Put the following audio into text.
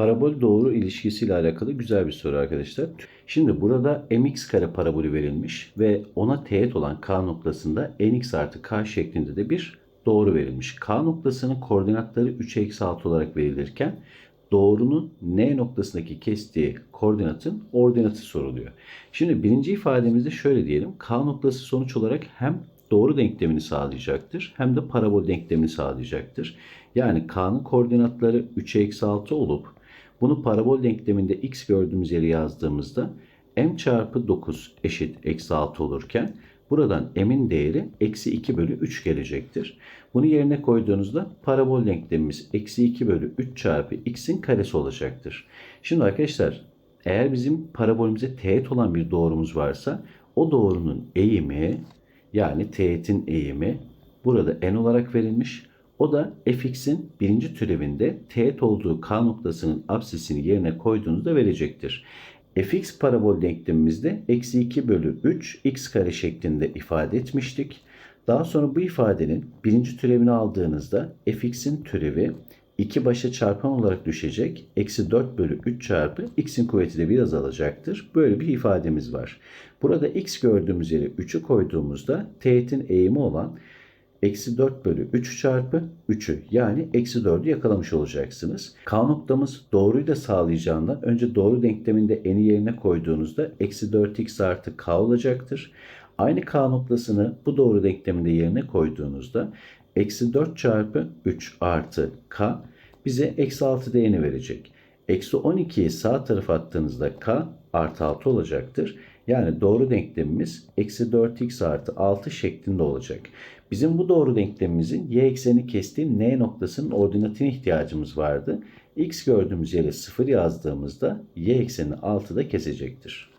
Parabol doğru ilişkisiyle alakalı güzel bir soru arkadaşlar. Şimdi burada mx kare parabolü verilmiş ve ona teğet olan k noktasında nx artı k şeklinde de bir doğru verilmiş. K noktasının koordinatları 3 eksi 6 olarak verilirken doğrunun n noktasındaki kestiği koordinatın ordinatı soruluyor. Şimdi birinci ifademizde şöyle diyelim. K noktası sonuç olarak hem doğru denklemini sağlayacaktır hem de parabol denklemini sağlayacaktır. Yani K'nın koordinatları 3 eksi 6 olup bunu parabol denkleminde x gördüğümüz yere yazdığımızda m çarpı 9 eşit eksi 6 olurken buradan m'in değeri eksi 2 bölü 3 gelecektir. Bunu yerine koyduğunuzda parabol denklemimiz eksi 2 bölü 3 çarpı x'in karesi olacaktır. Şimdi arkadaşlar eğer bizim parabolümüze teğet olan bir doğrumuz varsa o doğrunun eğimi yani teğetin eğimi burada n olarak verilmiş. O da fx'in birinci türevinde teğet olduğu k noktasının absisini yerine koyduğunuzda verecektir. fx parabol denklemimizde eksi 2 bölü 3 x kare şeklinde ifade etmiştik. Daha sonra bu ifadenin birinci türevini aldığınızda fx'in türevi 2 başa çarpan olarak düşecek. Eksi 4 bölü 3 çarpı x'in kuvveti de biraz azalacaktır. Böyle bir ifademiz var. Burada x gördüğümüz yere 3'ü koyduğumuzda teğetin eğimi olan eksi 4 bölü 3 çarpı 3'ü yani eksi 4'ü yakalamış olacaksınız. K noktamız doğruyu da sağlayacağından önce doğru denkleminde n'i yerine koyduğunuzda eksi 4x artı k olacaktır. Aynı k noktasını bu doğru denkleminde yerine koyduğunuzda eksi 4 çarpı 3 artı k bize eksi 6 değerini verecek. Eksi 12'yi sağ tarafa attığınızda k artı 6 olacaktır. Yani doğru denklemimiz eksi 4x artı 6 şeklinde olacak. Bizim bu doğru denklemimizin y ekseni kestiği n noktasının ordinatine ihtiyacımız vardı. x gördüğümüz yere 0 yazdığımızda y ekseni 6'da kesecektir.